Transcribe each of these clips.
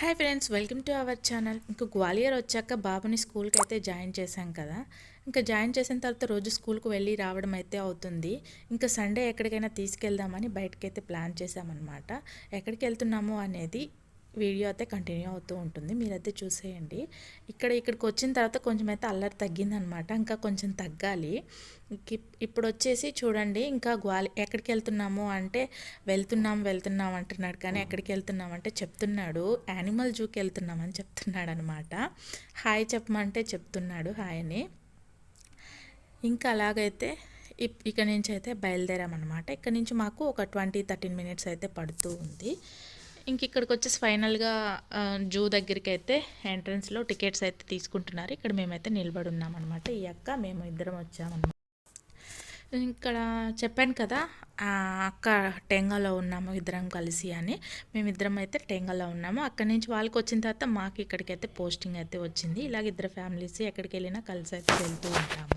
Hi friends welcome to our channel ఇంకా గ్వాలియర్ వచ్చాక బాబుని స్కూల్కి అయితే జాయిన్ చేశాం కదా. ఇంకా జాయిన్ చేసిన తర్వాత రోజు స్కూల్కి వెళ్ళి రావడం అయితే అవుతుంది. ఇంకా సండే ఎక్కడికైనా తీసుకెళ్దామని బయటకైతే ప్లాన్ చేసామన్నమాట ఎక్కడికి వెళ్తున్నాము అనేది వీడియో అయితే కంటిన్యూ అవుతూ ఉంటుంది. మీరైతే చూసేయండి. ఇక్కడ ఇక్కడికి వచ్చిన తర్వాత కొంచెం అయితే అల్లరి తగ్గిందనమాట. ఇంకా కొంచెం తగ్గాలి. ఇప్పుడు వచ్చేసి చూడండి ఇంకా గ్వాలి ఎక్కడికి వెళ్తున్నాము అంటే వెళ్తున్నాం వెళ్తున్నాం అంటున్నాడు కానీ ఎక్కడికి వెళ్తున్నాం అంటే చెప్తున్నాడు. యానిమల్ జూకి వెళ్తున్నామని చెప్తున్నాడు అనమాట హాయ్ చెప్పమంటే చెప్తున్నాడు హాయ్ అని ఇంకా అలాగైతే ఇప్- నుంచి అయితే బయలుదేరామన్నమాట ఇక్కడ నుంచి మాకు ఒక ట్వంటీ థర్టీన్ మినిట్స్ అయితే పడుతూ ఉంది. ఇంక ఇక్కడికి వచ్చేసి ఫైనల్గా జూ దగ్గరికి అయితే ఎంట్రన్స్లో టికెట్స్ అయితే తీసుకుంటున్నారు. ఇక్కడ మేమైతే నిలబడి ఉన్నామన్నమాట ఈ అక్క మేము ఇద్దరం వచ్చామన్నమాట. ఇక్కడ చెప్పాను కదా అక్క టెంగాలో ఉన్నాము ఇద్దరం కలిసి అని. మేమిద్దరం అయితే టెంగాలో ఉన్నాము. అక్కడి నుంచి వాళ్ళకి వచ్చిన తర్వాత మాకు ఇక్కడికైతే పోస్టింగ్ అయితే వచ్చింది. ఇలాగ ఇద్దరు ఫ్యామిలీస్ ఎక్కడికి వెళ్ళినా కలిసి అయితే వెళ్తూ ఉంటాము.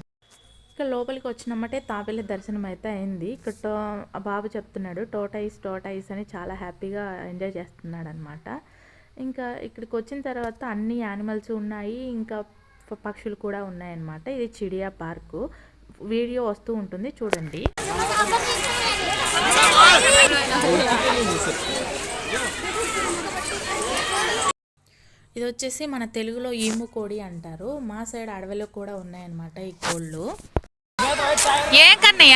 ఇక్కడ లోపలికి వచ్చినమ్మటే తాబేళ్ళ దర్శనం అయితే అయింది. ఇక్కడ టో బాబు చెప్తున్నాడు టోటైస్ టోటైస్ అని చాలా హ్యాపీగా ఎంజాయ్ చేస్తున్నాడు అనమాట ఇంకా ఇక్కడికి వచ్చిన తర్వాత అన్ని యానిమల్స్ ఉన్నాయి ఇంకా పక్షులు కూడా ఉన్నాయన్నమాట. ఇది చిడియా పార్కు. వీడియో వస్తూ ఉంటుంది చూడండి. ఇది వచ్చేసి మన తెలుగులో ఈము కోడి అంటారు. మా సైడ్ అడవిలో కూడా ఉన్నాయన్నమాట ఈ కోళ్ళు. ఏం కన్నయ్య?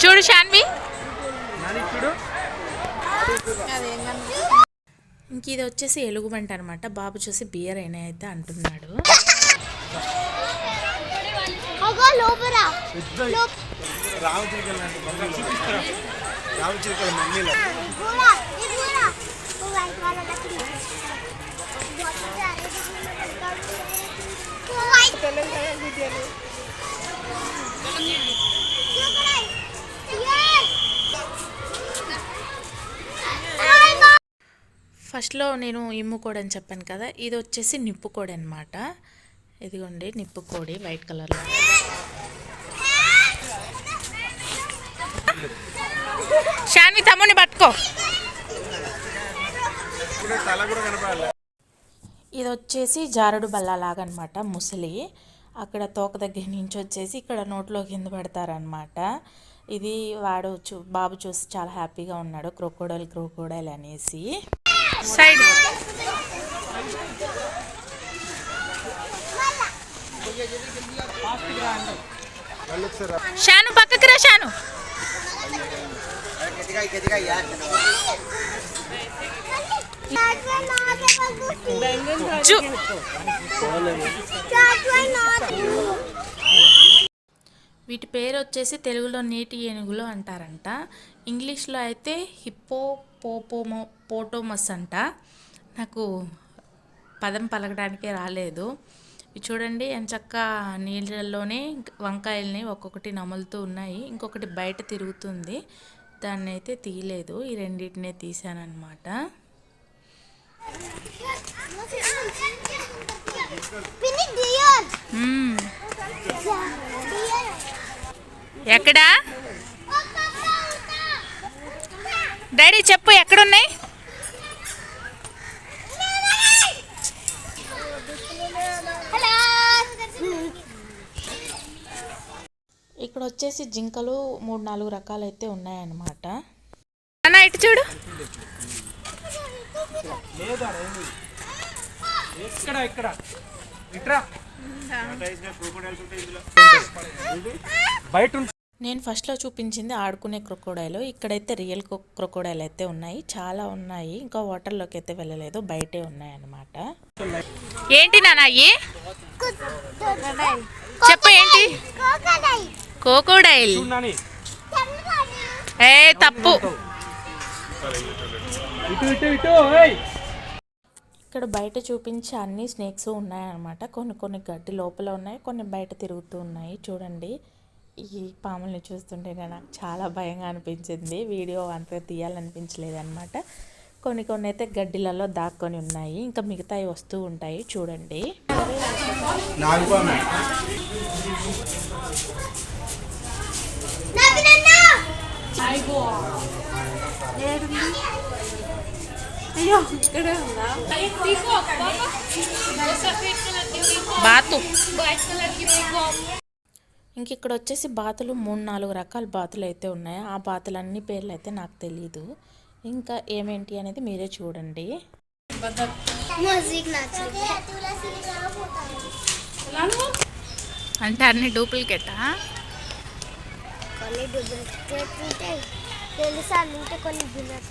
చూడు శాన్వి నాని చూడు ఇంక ఇది వచ్చేసి ఎలుగుబంట అనమాట బాబు చూసి బియర్ అయినా అయితే అంటున్నాడు. రామచిలుకల మమ్మీలు కూడా ఇది కూడా ఓ వైట్ వాళ్ళ దగ్గర ఓ వైట్ ఫస్ట్లో నేను ఇమ్ముకోడని అని చెప్పాను కదా ఇది వచ్చేసి నిప్పుకోడి అనమాట ఇదిగోండి నిప్పుకోడి వైట్ కలర్లో. శాన్వి తమ్ముని పట్టుకో ఇప్పుడు తల కూడా కనపడాలి ఇది వచ్చేసి జారుడు బల్ల లాగనమాట ముసలి. అక్కడ తోక దగ్గర నుంచి వచ్చేసి ఇక్కడ నోట్లో కింద పెడతారనమాట. ఇది వాడు చూ బాబు చూసి చాలా హ్యాపీగా ఉన్నాడు క్రోకోడైల్ క్రోకోడైల్ అనేసి. సైడ్. వాళ్ళు ఒకసారి షాను పక్కకి రా షాను. చూ వీటి పేరు వచ్చేసి తెలుగులో నీటి ఏనుగులు అంటారంట. ఇంగ్లీష్లో అయితే హిప్పో పోపోమో పోటోమస్ అంట. నాకు పదం పలకడానికే రాలేదు. చూడండి ఎంచక్క నీళ్ళల్లోనే వంకాయల్ని ఒక్కొక్కటి నములుతూ ఉన్నాయి. ఇంకొకటి బయట తిరుగుతుంది. దాన్ని అయితే తీయలేదు. ఈ రెండింటినే తీసానమాట ఎక్కడా డాడీ చెప్పు ఎక్కడున్నాయి ఇక్కడ వచ్చేసి జింకలు మూడు నాలుగు రకాలు అయితే ఉన్నాయన్నమాట. అన్న ఇటు చూడు. లేదా ఇక్కడ ఇక్కడ ఇట్రా. బయట. నేను ఫస్ట్లో చూపించింది ఆడుకునే క్రొకోడైలు. ఇక్కడైతే రియల్ క్రొకోడైల్ అయితే ఉన్నాయి. చాలా ఉన్నాయి. ఇంకా వాటర్లోకి అయితే వెళ్ళలేదు. బయటే ఉన్నాయి అన్నమాట. ఏంటి నాన్న అయ్యి చెప్పు ఏంటి? కోకడై కోకోడైల్ చూడు నాని. ఏ తప్పు. ఇక్కడ బయట చూపించే అన్ని స్నేక్స్ ఉన్నాయన్నమాట. కొన్ని కొన్ని గడ్డి లోపల ఉన్నాయి కొన్ని బయట తిరుగుతూ ఉన్నాయి. చూడండి ఈ పాముల్ని చూస్తుంటేనే నాకు చాలా భయంగా అనిపించింది. వీడియో అంతగా తీయాలనిపించలేదన్నమాట. కొన్ని కొన్ని అయితే గడ్డిలలో దాక్కొని ఉన్నాయి. ఇంకా మిగతాయి వస్తూ ఉంటాయి. చూడండి. బాతు. ఇంక ఇక్కడ వచ్చేసి బాతులు మూడు నాలుగు రకాల బాతులు అయితే ఉన్నాయి. ఆ బాతులు అన్ని పేర్లు అయితే నాకు తెలియదు ఇంకా ఏమేంటి అనేది మీరే చూడండి. అంటే అన్ని డూప్లికేటా? కొన్ని డూప్లికేట్ ఉంటాయి. తెలుసా అంటే కొన్ని డూప్లికేట్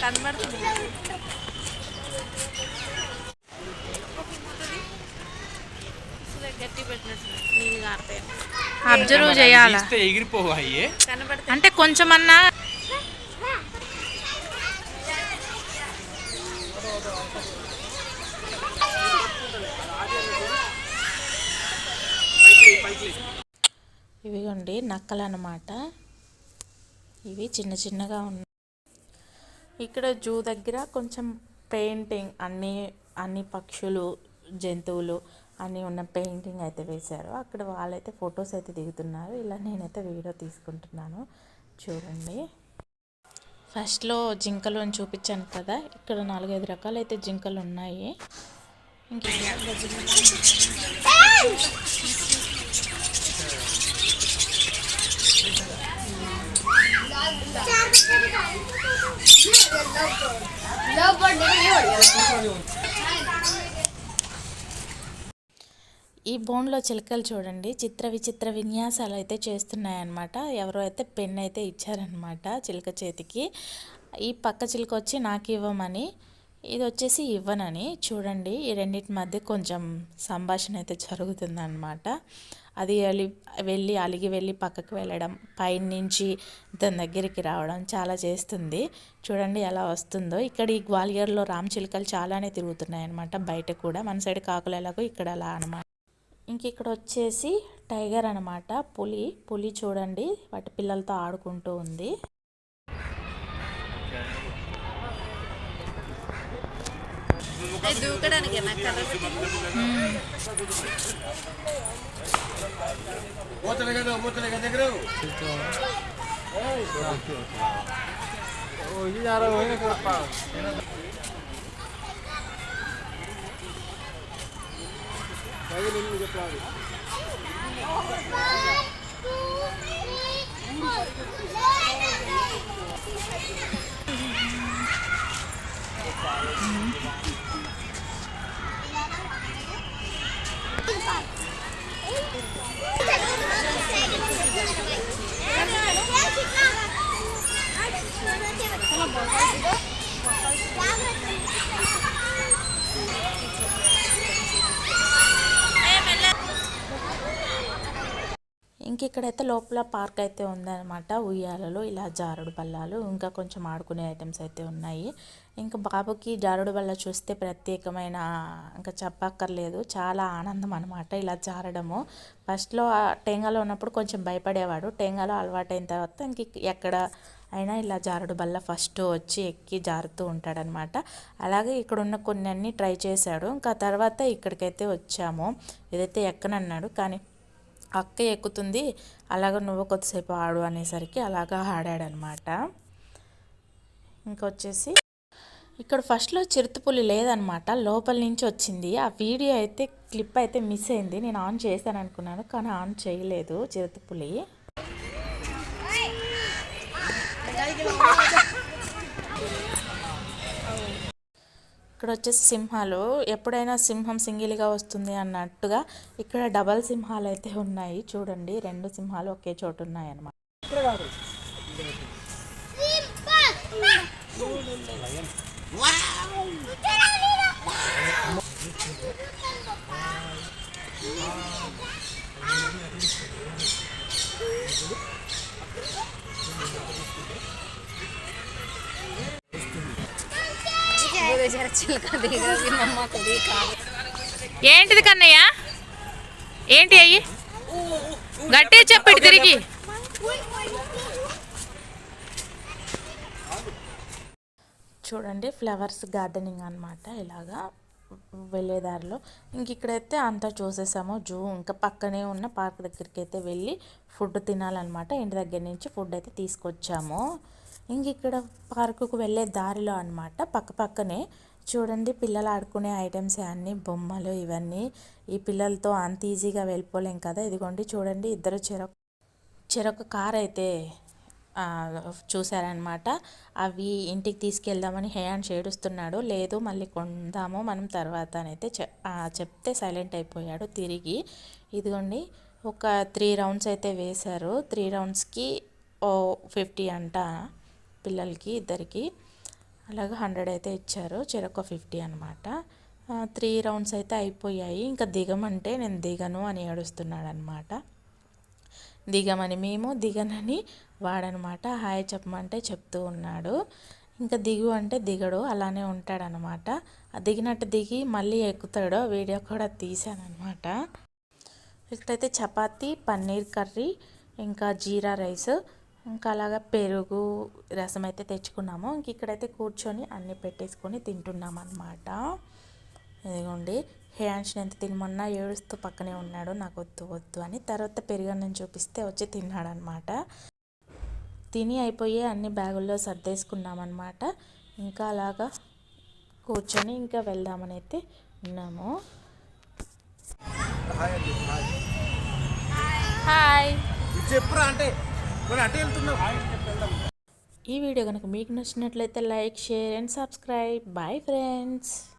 కనబడుతుంది అబ్జర్వ్ చేయాలా ఎగిరిపోవాయి కనబడితే అంటే కొంచెమన్నా ఇవిగోండి నక్కలు అనమాట ఇవి చిన్న చిన్నగా ఉన్నాయి ఇక్కడ జూ దగ్గర కొంచెం పెయింటింగ్ అన్ని అన్ని పక్షులు జంతువులు అన్నీ ఉన్న పెయింటింగ్ అయితే వేశారు. అక్కడ వాళ్ళైతే ఫొటోస్ అయితే దిగుతున్నారు. ఇలా నేనైతే వీడియో తీసుకుంటున్నాను. చూడండి. ఫస్ట్లో జింకలు అని చూపించాను కదా. ఇక్కడ నాలుగైదు రకాలైతే జింకలు ఉన్నాయి ఇంకా బోన్లో చిలకలు చూడండి. చిత్ర విచిత్ర విన్యాసాలు అయితే చేస్తున్నాయన్నమాట. ఎవరో అయితే పెన్ అయితే ఇచ్చారనమాట చిలక చేతికి. ఈ పక్క చిలుక వచ్చి నాకు ఇవ్వమని ఇది వచ్చేసి ఇవ్వనని చూడండి. ఈ రెండింటి మధ్య కొంచెం సంభాషణ అయితే జరుగుతుందన్నమాట. అది అలి వెళ్ళి అలిగి వెళ్ళి పక్కకు వెళ్ళడం పైనుంచి దాని దగ్గరికి రావడం చాలా చేస్తుంది. చూడండి ఎలా వస్తుందో. ఇక్కడ ఈ గ్వాలియర్లో రామ్ చిలుకలు చాలానే తిరుగుతున్నాయి అనమాట బయట కూడా మన సైడ్ కాకులు ఎలాగో ఇక్కడ అలా అనమాట ఇంక ఇక్కడ వచ్చేసి టైగర్ అనమాట పులి పులి చూడండి వాటి పిల్లలతో ఆడుకుంటూ ఉంది. దూకడానికి నాకు కలర్ ఇక్కడైతే లోపల పార్క్ అయితే ఉందన్నమాట. ఉయ్యాలలో ఇలా జారుడు బల్లాలు ఇంకా కొంచెం ఆడుకునే ఐటమ్స్ అయితే ఉన్నాయి. ఇంకా బాబుకి జారుడు బల్ల చూస్తే ప్రత్యేకమైన ఇంకా చెప్పక్కర్లేదు చాలా ఆనందం అనమాట ఇలా జారడము. ఫస్ట్లో ఆ టెంగాలో ఉన్నప్పుడు కొంచెం భయపడేవాడు. టెంగాలో అలవాటైన తర్వాత ఇంక ఎక్కడ అయినా ఇలా జారుడు బల్ల ఫస్ట్ వచ్చి ఎక్కి జారుతూ ఉంటాడనమాట అలాగే ఇక్కడ ఉన్న కొన్ని అన్ని ట్రై చేశాడు. ఇంకా తర్వాత ఇక్కడికైతే వచ్చాము. ఏదైతే ఎక్కనన్నాడు కానీ అక్క ఎక్కుతుంది అలాగ నువ్వు కొద్దిసేపు ఆడు అనేసరికి అలాగా ఆడాడనమాట. ఇంకొచ్చేసి ఇక్కడ ఫస్ట్లో చిరుతపులి లేదనమాట లోపల నుంచి వచ్చింది. ఆ వీడియో అయితే క్లిప్ అయితే మిస్ అయింది. నేను ఆన్ చేశాను అనుకున్నాను కానీ ఆన్ చేయలేదు చిరుతపులి ఇక్కడ వచ్చేసి సింహాలు. ఎప్పుడైనా సింహం సింగిల్గా వస్తుంది అన్నట్టుగా ఇక్కడ డబల్ సింహాలు అయితే ఉన్నాయి. చూడండి రెండు సింహాలు ఒకే చోటు ఉన్నాయి అన్నమాట ఏంటిది కన్నయ్య? ఏంటి అయ్యి? గట్టి చెప్పిడు తిరిగి. చూడండి ఫ్లవర్స్ గార్డెనింగ్ అన్నమాట ఇలాగా వెళ్ళేదారిలో. ఇంక ఇక్కడైతే అంతా చూసేసాము జూ. ఇంకా పక్కనే ఉన్న పార్క్ దగ్గరికి అయితే వెళ్ళి ఫుడ్ తినాలన్నమాట. ఇంటి దగ్గర నుంచి ఫుడ్ అయితే తీసుకొచ్చాము. ఇంక ఇక్కడ పార్కుకు వెళ్ళే దారిలో అన్నమాట. పక్క పక్కనే చూడండి పిల్లలు ఆడుకునే ఐటమ్స్ అన్నీ బొమ్మలు ఇవన్నీ. ఈ పిల్లలతో అంత ఈజీగా వెళ్ళిపోలేం కదా. ఇదిగోండి చూడండి ఇద్దరు చెరొక చెరొక కార్ అయితే చూశారనమాట అవి ఇంటికి తీసుకెళ్దామని హేయాన్స్ ఏడుస్తున్నాడు. లేదు మళ్ళీ కొందాము మనం తర్వాత అని అయితే చెప్తే సైలెంట్ అయిపోయాడు తిరిగి. ఇదిగోండి ఒక త్రీ రౌండ్స్ అయితే వేశారు. త్రీ రౌండ్స్కి ఓ ఫిఫ్టీ అంట. పిల్లలకి ఇద్దరికి. అలాగే హండ్రెడ్ అయితే ఇచ్చారు. చెరొక ఫిఫ్టీ అనమాట త్రీ రౌండ్స్ అయితే అయిపోయాయి. ఇంకా దిగమంటే నేను దిగను అని ఏడుస్తున్నాడు అనమాట దిగమని మేము దిగనని వాడనమాట హాయ్ చెప్పమంటే చెప్తూ ఉన్నాడు. ఇంకా దిగు అంటే దిగడు అలానే ఉంటాడనమాట ఆ దిగినట్టు దిగి మళ్ళీ ఎక్కుతాడు వీడియో కూడా తీసానమాట ఇక్కడైతే చపాతీ పన్నీర్ కర్రీ ఇంకా జీరా రైస్. ఇంకా అలాగా పెరుగు రసం అయితే తెచ్చుకున్నాము. ఇంక ఇక్కడైతే కూర్చొని అన్నీ పెట్టేసుకొని తింటున్నాం అనమాట ఇదిగోండి హ్యాండ్స్ని ఎంత తినమన్నా ఏడుస్తూ పక్కనే ఉన్నాడు నాకు వద్దు వద్దు అని. తర్వాత పెరుగన్నం చూపిస్తే వచ్చి తిన్నాడు అనమాట తిని అయిపోయి అన్ని బ్యాగుల్లో సర్దేసుకున్నామన్నమాట. ఇంకా అలాగా కూర్చొని ఇంకా వెళ్దామని అయితే ఉన్నాము. హాయ్ చెప్పురా అంటే మరి అటు వెళ్తున్నావు. ఈ వీడియో కనుక మీకు నచ్చినట్లయితే like share and subscribe. Bye friends